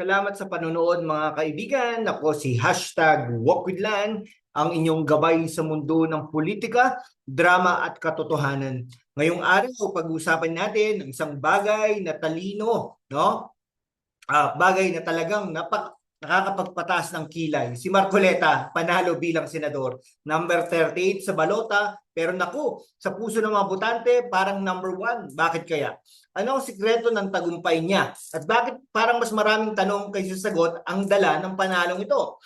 Salamat sa panonood mga kaibigan. Ako si hashtag Walkwithlan, ang inyong gabay sa mundo ng politika, drama at katotohanan. Ngayong araw, pag-uusapan natin ang isang bagay na talino, no? Ah, bagay na talagang napak nakakapagpatas ng kilay. Si Marcoleta, panalo bilang senador. Number 38 sa balota, pero naku, sa puso ng mga botante, parang number 1. Bakit kaya? Ano ang sikreto ng tagumpay niya? At bakit parang mas maraming tanong kaysa sagot ang dala ng panalong ito?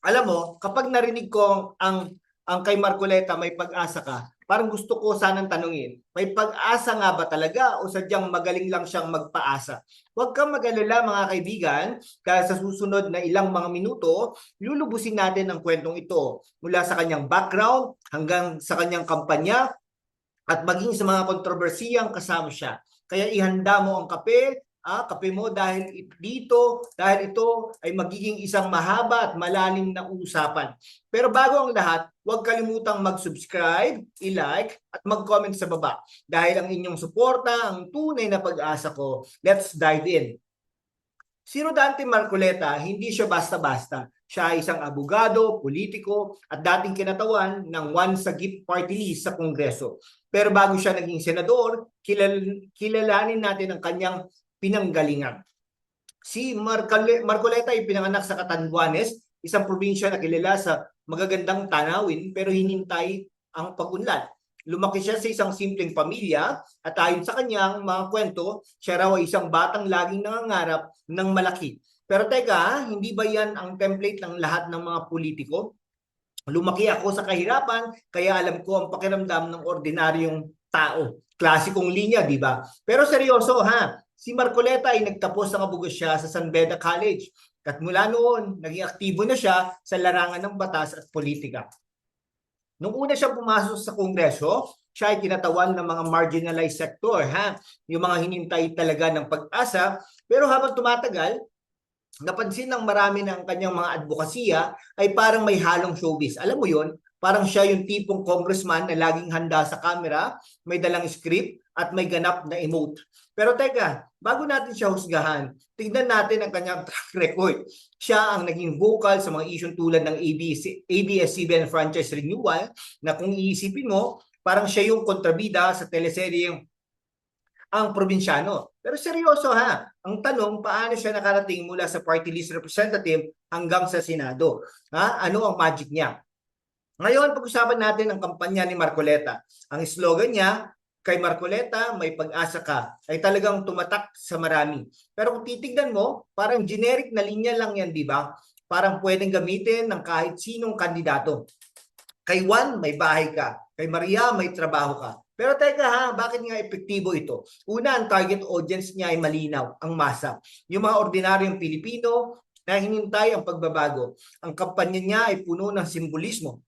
Alam mo, kapag narinig ko ang ang kay Marcoleta may pag-asa ka, parang gusto ko sanang tanungin, may pag-asa nga ba talaga o sadyang magaling lang siyang magpaasa? Huwag kang mag-alala mga kaibigan, dahil sa susunod na ilang mga minuto, lulubusin natin ang kwentong ito mula sa kanyang background hanggang sa kanyang kampanya at maging sa mga kontrobersiyang kasama siya. Kaya ihanda mo ang kape, ah, kape mo dahil it- dito, dahil ito ay magiging isang mahaba at malalim na usapan. Pero bago ang lahat, huwag kalimutang mag-subscribe, i-like, at mag-comment sa baba. Dahil ang inyong suporta, ang tunay na pag-asa ko. Let's dive in. Si Rodante Marcoleta, hindi siya basta-basta. Siya ay isang abogado, politiko, at dating kinatawan ng One Sagip Party List sa Kongreso. Pero bago siya naging senador, kilal- kilalanin natin ang kanyang pinanggalingan. Si Marcole- Marcoleta ay pinanganak sa Catanduanes, isang probinsya na kilala sa magagandang tanawin pero hinintay ang pag-unlad. Lumaki siya sa isang simpleng pamilya at ayon sa kanyang mga kwento, siya raw ay isang batang laging nangangarap ng malaki. Pero teka, hindi ba yan ang template ng lahat ng mga politiko? Lumaki ako sa kahirapan, kaya alam ko ang pakiramdam ng ordinaryong tao. Klasikong linya, di ba? Pero seryoso ha, si Marcoleta ay nagtapos ng abogosya sa San Beda College. At mula noon, naging aktibo na siya sa larangan ng batas at politika. Nung una siyang pumasok sa Kongreso, siya ay kinatawan ng mga marginalized sector, ha? Yung mga hinintay talaga ng pag-asa. Pero habang tumatagal, napansin ng marami ng kanyang mga advokasya ay parang may halong showbiz. Alam mo yon parang siya yung tipong congressman na laging handa sa camera, may dalang script, at may ganap na emote. Pero teka, bago natin siya husgahan, tignan natin ang kanyang track record. Siya ang naging vocal sa mga isyong tulad ng ABS, ABS-CBN franchise renewal na kung iisipin mo, parang siya yung kontrabida sa teleseryeng ang probinsyano. Pero seryoso ha, ang tanong, paano siya nakarating mula sa party list representative hanggang sa Senado? Ha? Ano ang magic niya? Ngayon, pag-usapan natin ang kampanya ni Marcoleta. Ang slogan niya, kay Marcoleta, may pag-asa ka, ay talagang tumatak sa marami. Pero kung titignan mo, parang generic na linya lang yan, di ba? Parang pwedeng gamitin ng kahit sinong kandidato. Kay Juan, may bahay ka. Kay Maria, may trabaho ka. Pero teka ha, bakit nga epektibo ito? Una, ang target audience niya ay malinaw, ang masa. Yung mga ordinaryong Pilipino na hinintay ang pagbabago. Ang kampanya niya ay puno ng simbolismo.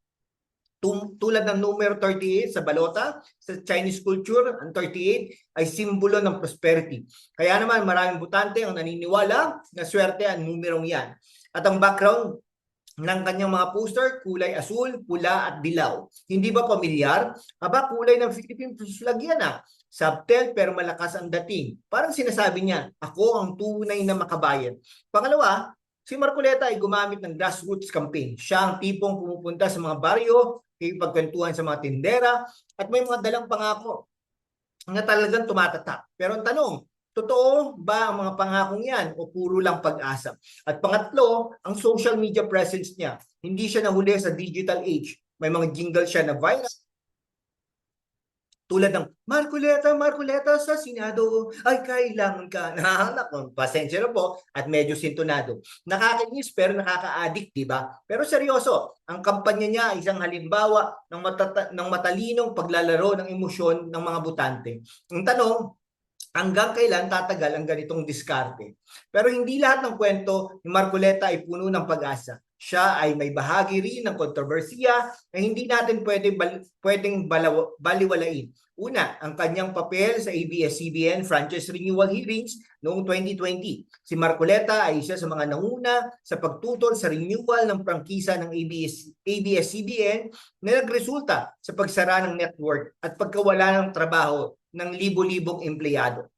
Tulad ng numero 38 sa balota, sa Chinese culture, ang 38 ay simbolo ng prosperity. Kaya naman maraming butante ang naniniwala na swerte ang numerong yan. At ang background ng kanyang mga poster, kulay asul, pula at dilaw. Hindi ba pamilyar? Aba, kulay ng Philippine flag yan ah. Subtle pero malakas ang dating. Parang sinasabi niya, ako ang tunay na makabayan. Pangalawa, si Marcoleta ay gumamit ng grassroots campaign. Siya ang tipong pumupunta sa mga baryo, ipagkwentuhan sa mga tindera, at may mga dalang pangako na talagang tumatatak. Pero ang tanong, totoo ba ang mga pangakong yan o puro lang pag-asa? At pangatlo, ang social media presence niya. Hindi siya nahuli sa digital age. May mga jingle siya na viral. Tulad ng Marcoleta, Marcoleta sa Senado, ay kailangan ka. Nahahanap ko, pasensya na po, at medyo sintonado. Nakakainis pero nakaka-addict, di ba? Pero seryoso, ang kampanya niya ay isang halimbawa ng, matata- ng matalinong paglalaro ng emosyon ng mga butante. Ang tanong, hanggang kailan tatagal ang ganitong diskarte? Pero hindi lahat ng kwento ni Marcoleta ay puno ng pag-asa. Siya ay may bahagi rin ng kontrobersiya na hindi natin pwede bal- pwedeng balaw- baliwalain. Una, ang kanyang papel sa ABS-CBN franchise renewal hearings noong 2020. Si Marcoleta ay isa sa mga nanguna sa pagtutol sa renewal ng prangkisa ng ABS, ABS-CBN na nagresulta sa pagsara ng network at pagkawala ng trabaho ng libo-libong empleyado.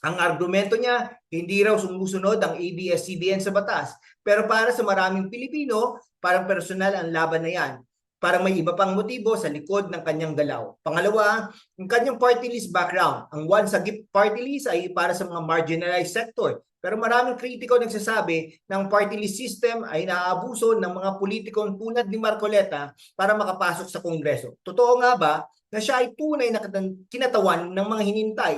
Ang argumento niya, hindi raw sumusunod ang ABS-CBN sa batas. Pero para sa maraming Pilipino, parang personal ang laban na yan. Parang may iba pang motibo sa likod ng kanyang galaw. Pangalawa, ang kanyang party list background. Ang one sa party list ay para sa mga marginalized sector. Pero maraming kritiko nagsasabi na ang party list system ay naaabuso ng mga politikong tulad ni Marcoleta para makapasok sa Kongreso. Totoo nga ba na siya ay tunay na kinatawan ng mga hinintay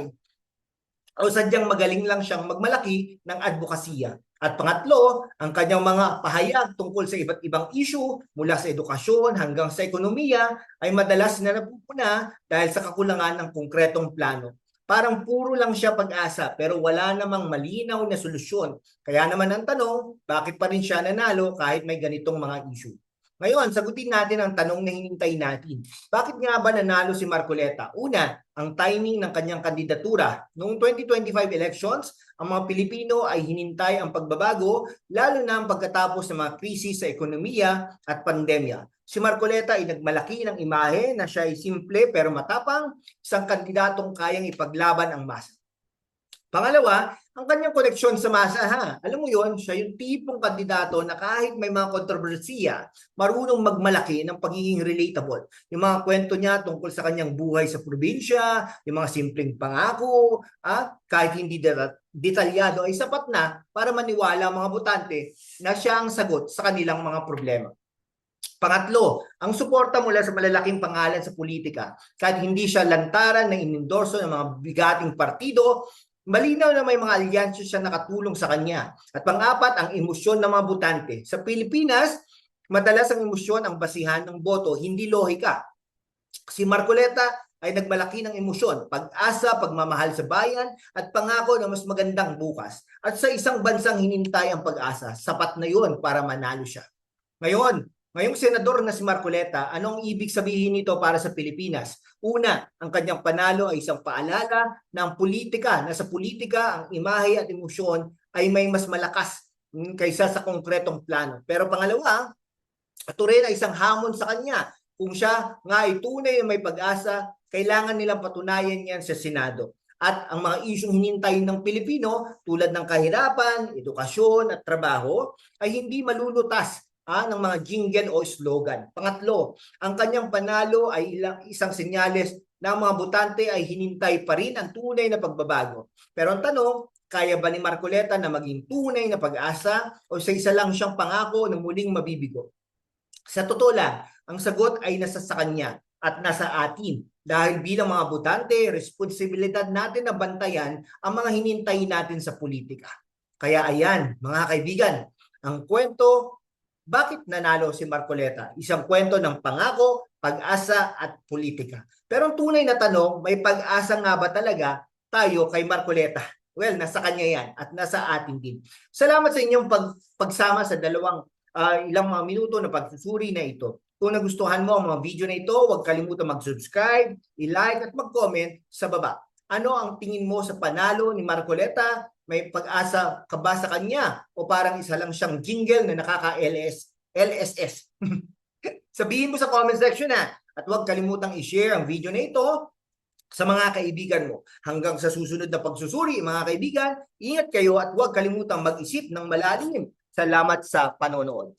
o sadyang magaling lang siyang magmalaki ng advokasya. At pangatlo, ang kanyang mga pahayag tungkol sa iba't ibang issue mula sa edukasyon hanggang sa ekonomiya ay madalas na napupuna dahil sa kakulangan ng konkretong plano. Parang puro lang siya pag-asa pero wala namang malinaw na solusyon. Kaya naman ang tanong, bakit pa rin siya nanalo kahit may ganitong mga issue? Ngayon, sagutin natin ang tanong na hinintay natin. Bakit nga ba nanalo si Marcoleta? Una, ang timing ng kanyang kandidatura. Noong 2025 elections, ang mga Pilipino ay hinintay ang pagbabago, lalo na ang pagkatapos ng mga krisis sa ekonomiya at pandemya. Si Marcoleta ay nagmalaki ng imahe na siya ay simple pero matapang, isang kandidatong kayang ipaglaban ang masa. Pangalawa, ang kanyang koneksyon sa masa ha. Alam mo yon, siya yung tipong kandidato na kahit may mga kontrobersiya, marunong magmalaki ng pagiging relatable. Yung mga kwento niya tungkol sa kanyang buhay sa probinsya, yung mga simpleng pangako, ah, kahit hindi deta- detalyado ay sapat na para maniwala ang mga botante na siya ang sagot sa kanilang mga problema. Pangatlo, ang suporta mula sa malalaking pangalan sa politika. Kahit hindi siya lantaran na inendorso ng mga bigating partido, malinaw na may mga alyanso siya nakatulong sa kanya. At pangapat, ang emosyon ng mga botante. Sa Pilipinas, madalas ang emosyon ang basihan ng boto, hindi lohika. Si Marcoleta ay nagmalaki ng emosyon, pag-asa, pagmamahal sa bayan, at pangako na mas magandang bukas. At sa isang bansang hinintay ang pag-asa, sapat na yun para manalo siya. Ngayon, ngayong senador na si Marcoleta, anong ibig sabihin nito para sa Pilipinas? Una, ang kanyang panalo ay isang paalala na ang politika, na sa politika ang imahe at emosyon ay may mas malakas mm, kaysa sa konkretong plano. Pero pangalawa, ito rin ay isang hamon sa kanya. Kung siya nga ay tunay na may pag-asa, kailangan nilang patunayan yan sa Senado. At ang mga isyong hinintay ng Pilipino tulad ng kahirapan, edukasyon at trabaho ay hindi malulutas ah, ng mga jingle o slogan. Pangatlo, ang kanyang panalo ay ilang, isang senyales na ang mga botante ay hinintay pa rin ang tunay na pagbabago. Pero ang tanong, kaya ba ni Marcoleta na maging tunay na pag-asa o sa isa lang siyang pangako na muling mabibigo? Sa totoo lang, ang sagot ay nasa sa kanya at nasa atin. Dahil bilang mga botante, responsibilidad natin na bantayan ang mga hinintay natin sa politika. Kaya ayan, mga kaibigan, ang kwento bakit nanalo si Marcoleta? Isang kwento ng pangako, pag-asa at politika. Pero ang tunay na tanong, may pag-asa nga ba talaga tayo kay Marcoleta? Well, nasa kanya yan at nasa atin din. Salamat sa inyong pag, pagsama sa dalawang ah, ilang mga minuto na pagsusuri na ito. Kung nagustuhan mo ang mga video na ito, huwag kalimutan mag-subscribe, i-like at mag-comment sa baba. Ano ang tingin mo sa panalo ni Marcoleta? May pag-asa ka ba sa kanya? O parang isa lang siyang jingle na nakaka-LS, LSS? Sabihin mo sa comment section na. At huwag kalimutang i-share ang video na ito sa mga kaibigan mo. Hanggang sa susunod na pagsusuri, mga kaibigan, ingat kayo at huwag kalimutang mag-isip ng malalim. Salamat sa panonood.